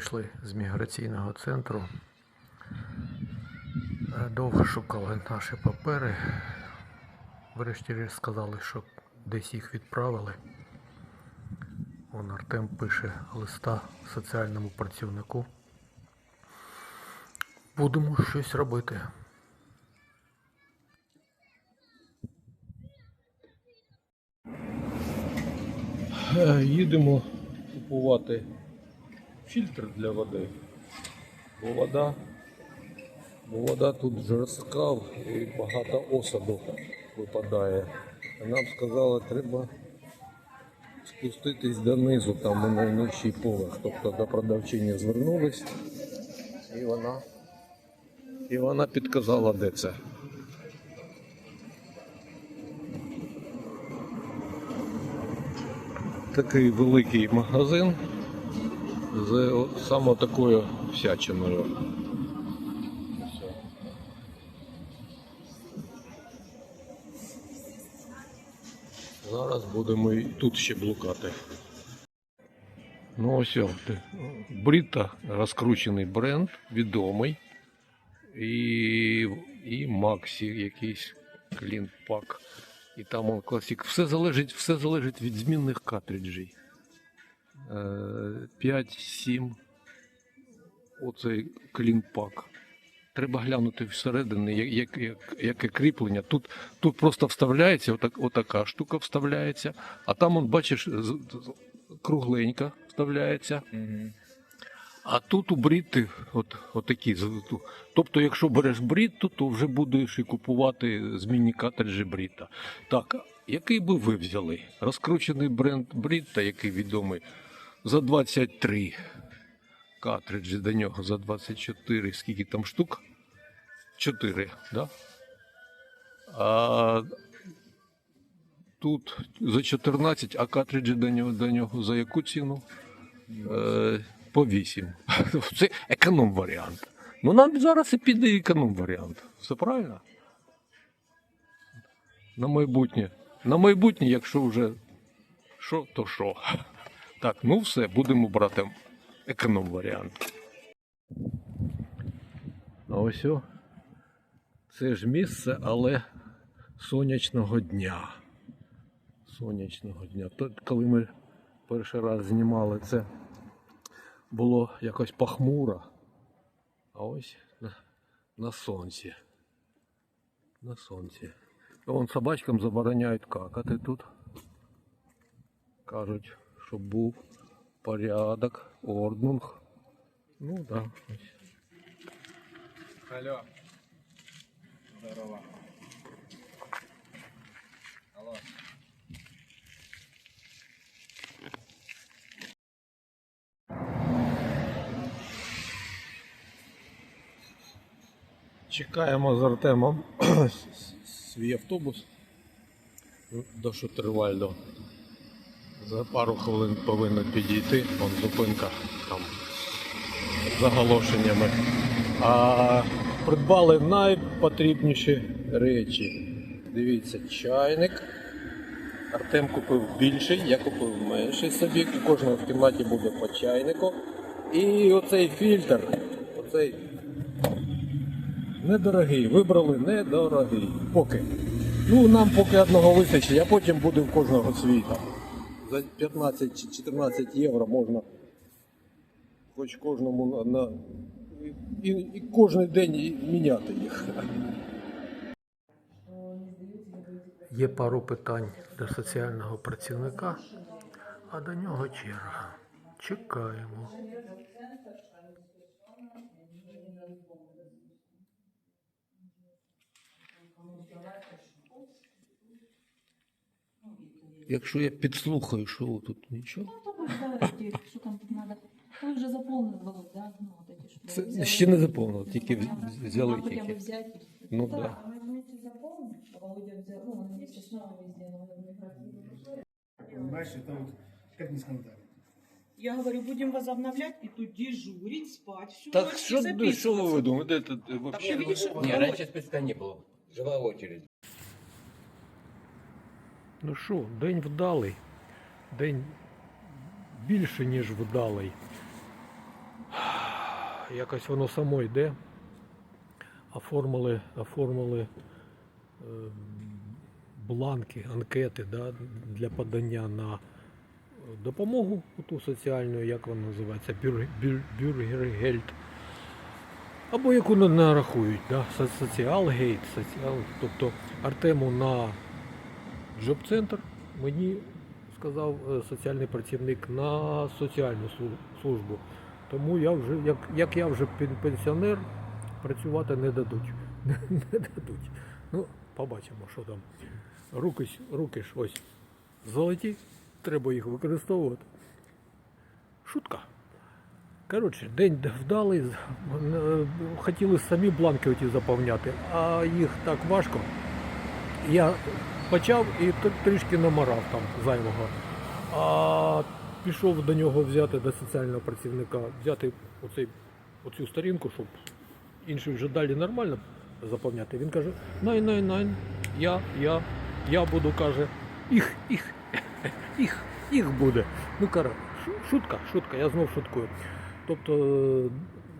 вийшли з міграційного центру. Е, Довго шукали наші папери. Врешті-решт сказали, що десь їх відправили. Он Артем пише листа соціальному працівнику. Будемо щось робити. Е, Їдемо купувати фільтр для води. Бо вода, бо вода тут жорстка і багато осаду випадає. Нам сказали, треба спуститись донизу, там у найнижчий поверх. Тобто до продавчині звернулись, і вона, і вона підказала, де це. Такий великий магазин з саме такою всячиною. Зараз будемо і тут ще блукати. Ну ось Бріта розкручений бренд, відомий. І, і Максі якийсь клінпак. І там он класик. Все залежить, все залежить від змінних картриджей. 5-7. Оцей клінпак. Треба глянути всередині, як, як, як, яке кріплення. Тут, тут просто вставляється, отак, отака штука вставляється, а там, он, бачиш, кругленька вставляється. А тут у бріти от, отакі. Тобто, якщо береш бріту, то вже будеш і купувати змінні картриджі бріта. Так, який би ви взяли? Розкручений бренд Бріта, який відомий, за 23 картриджі до нього за 24. Скільки там штук? 4, да? А тут за 14, а картриджі до нього, до нього за яку ціну? Е, по 8. Це економ варіант. Ну нам зараз і піде економ варіант. Все правильно? На майбутнє. На майбутнє, якщо вже що, то що. Так, ну все, будемо брати економ варіант. А ось о. Це ж місце, але сонячного дня. Сонячного дня. То, коли ми перший раз знімали це, було якось похмуро. А ось на, на сонці. На сонці. Вон собачкам забороняють какати тут. Кажуть, щоб був порядок, орднунг. Ну так. Да. Алло. Здорово. Алло. Чекаємо з Артемом свій автобус до Шутервальдо. За пару хвилин повинен підійти. Вон зупинка там з заголошеннями. А придбали найпотрібніші речі. Дивіться, чайник. Артем купив більший, я купив менший собі. У кожного в кімнаті буде по чайнику. І оцей фільтр. Оцей Недорогий, вибрали недорогий. Поки. Ну, нам поки одного вистачить, а потім буде в кожного свій там. За 15 чи 14 євро можна хоч кожному на і, і кожен день міняти їх. Є пару питань до соціального працівника, а до нього черга. Чекаємо. Якщо я підслухаю, що ви тут нічого. Ну, подождите, что там тут надо. Вы уже заполнили, Володь, да? Ну, вот эти, что Це вы взяли. ще не заповнено, тільки вз- взяли Нам хотя бы тільки. взять. Ну Да, да. а мы вместе заполним. Володя взял, ну, он есть снова везде, но он не практически. Понимаешь, это вот как не скандалить. Я говорю, будем возобновлять и тут дежурить, спать всю Так ночь що, и ви- що ви записываться. думаєте? Це, Так вообще... ты видишь, Не, Володь, раньше списка не было. Жила очередь. Ну що, день вдалий. День більше, ніж вдалий. якось воно само йде. Оформили, оформили е, бланки, анкети да, для подання на допомогу ту соціальну, як вона називається, бюр, бюр, бюргергельд. Або яку на- нарахують, да, со- соціалгейт, соціал, тобто Артему на джоб-центр мені сказав е, соціальний працівник на соціальну службу. Тому я вже, як, як я вже пенсіонер, працювати не дадуть. Не дадуть. Ну, побачимо, що там. Руки, руки ж ось золоті, треба їх використовувати. Шутка. Коротше, день вдалий. е, Хотіли самі бланки оті заповняти, а їх так важко. Я почав і трішки намарав там зайвого. А пішов до нього взяти до соціального працівника, взяти оцей, оцю сторінку, щоб інші вже далі нормально заповняти. Він каже: най, най, най, я, я, я буду, каже, їх, їх, їх, їх буде. Ну, кара, шутка, шутка, я знов шуткую. Тобто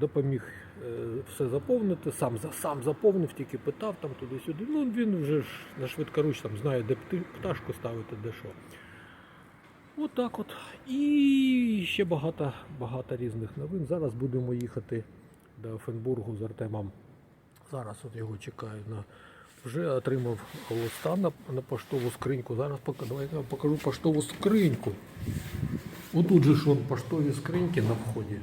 допоміг е, все заповнити, сам, сам заповнив, тільки питав там туди-сюди. Ну, він вже ж на швидкоруч там знає, де пташку ставити, де що. От так от. І ще багато, багато різних новин. Зараз будемо їхати до Офенбургу з Артемом. Зараз от його чекаю на. Вже отримав листа на, на поштову скриньку. Зараз пока, давайте я покажу поштову скриньку. Отут же ж вон поштові скриньки на вході.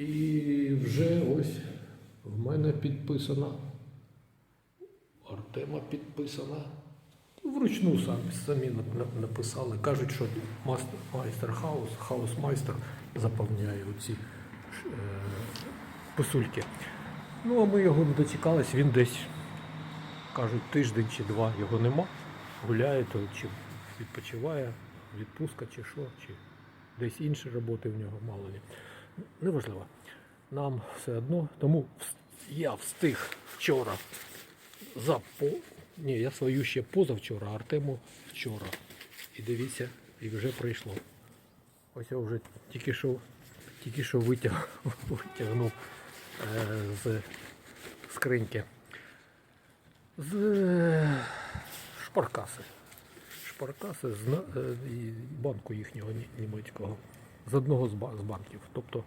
І вже ось в мене підписана. Артема підписана. Вручну самі, самі нап- нап- написали. Кажуть, що майстер хаус, хаус-майстер заповняє оці е, писульки. Ну, а ми його не дочекались, він десь, кажуть, тиждень чи два його нема. Гуляє, то чи відпочиває, відпустка, чи що, чи десь інші роботи в нього мало ли. Неважливо. Нам все одно. Тому я встиг вчора за по... Ні, я свою ще позавчора, а Артему вчора. І дивіться, і вже прийшло. Ось я вже тільки що, тільки що витяг, витягнув е, з скриньки. З е, шпаркаси. Шпаркаси з е, банку їхнього ні- німецького. З одного з банків. Тобто,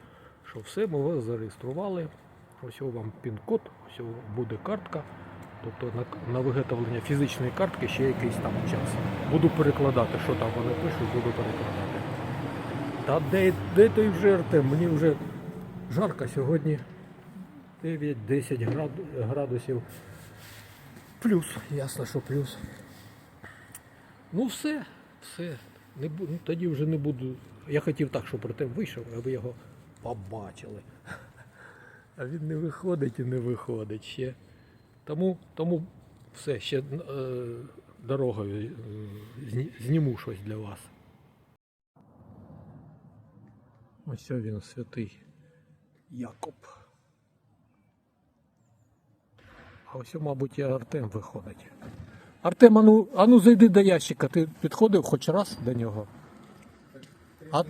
що все ми вас зареєстрували. Ось вам пін-код, ось буде картка. Тобто на, на виготовлення фізичної картки ще якийсь там час. Буду перекладати, що там вони пишуть, буду перекладати. Та де, де той вже Артем? Мені вже жарко сьогодні. 9-10 град- градусів. Плюс, ясно, що плюс. Ну все, все. Не бу- ну, тоді вже не буду. Я хотів так, щоб Артем вийшов, а ви його побачили. А він не виходить і не виходить ще. Тому, тому все, ще е, дорогою е, зніму щось для вас. Ось він святий Якоб. А ось, мабуть, і Артем виходить. Артем, ану, ану зайди до ящика. Ти підходив хоч раз до нього? А,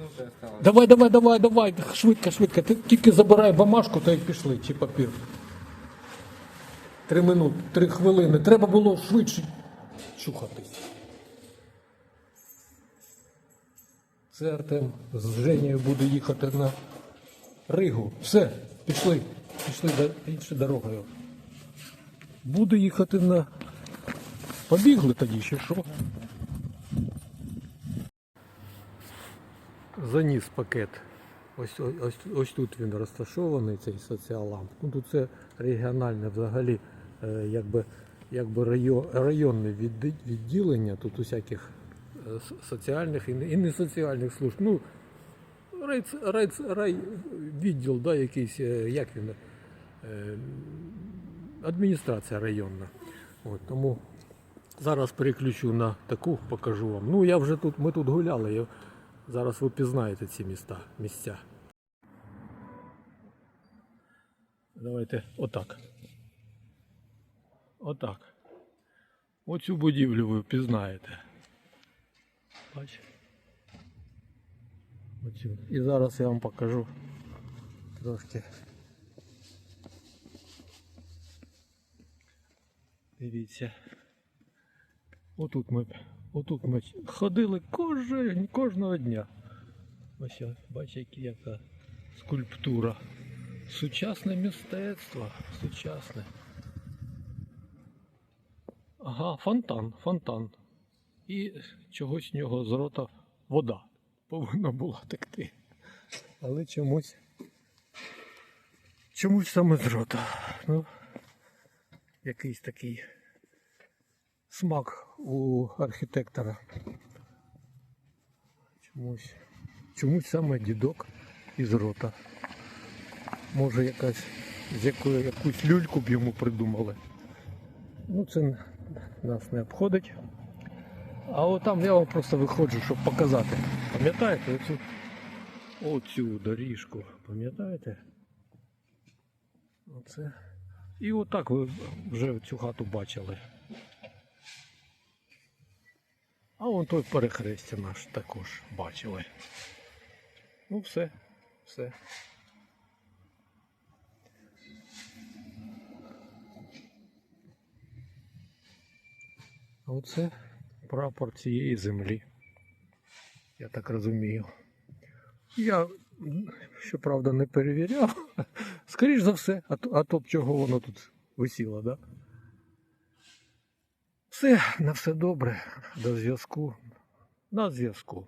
давай, давай, давай, давай, швидко, швидко. Ти тільки забирай бумажку, та й пішли, чи папір. Три минути, три хвилини. Треба було швидше чухатись. Це Артем з Женєю буде їхати на Ригу. Все, пішли. Пішли іншою дорогою. Буду їхати на. Побігли тоді, чи що? Заніс пакет. Ось, ось, ось тут він розташований, цей соціаламп. Ну, тут це регіональне взагалі, е, якби, якби район, районне відділення, тут усяких е, соціальних і не, соціальних служб. Ну, рай, рай, рай відділ, да, якийсь, е, як він, адміністрація районна. От, тому зараз переключу на таку, покажу вам. Ну, я вже тут, ми тут гуляли. Я, зараз ви пізнаєте ці міста, місця. Давайте отак. Отак. Оцю будівлю ви впізнаєте. Бачите? Оцю. І зараз я вам покажу трошки. Дивіться. Отут ми, отут ми ходили кожен, кожного дня. Ось бачите, яка скульптура. Сучасне мистецтво. Сучасне. Ага, фонтан, фонтан. І чогось з нього з рота вода повинна була текти. Але чомусь. Чомусь саме з рота. Ну, якийсь такий смак у архітектора. Чомусь. Чомусь саме дідок із рота. Може якась з якої якусь люльку б йому придумали. Ну це нас не обходить. А от там я вам просто виходжу, щоб показати. Пам'ятаєте оцю, оцю доріжку? Пам'ятаєте? Оце. І отак ви вже цю хату бачили. А вон той перехрестя наш також бачили. Ну все, все. Оце прапор цієї землі. Я так розумію. Я, щоправда, не перевіряв. Скоріш за все, а то, а то б чого воно тут висіло, да? Все, на все добре. До зв'язку. На зв'язку.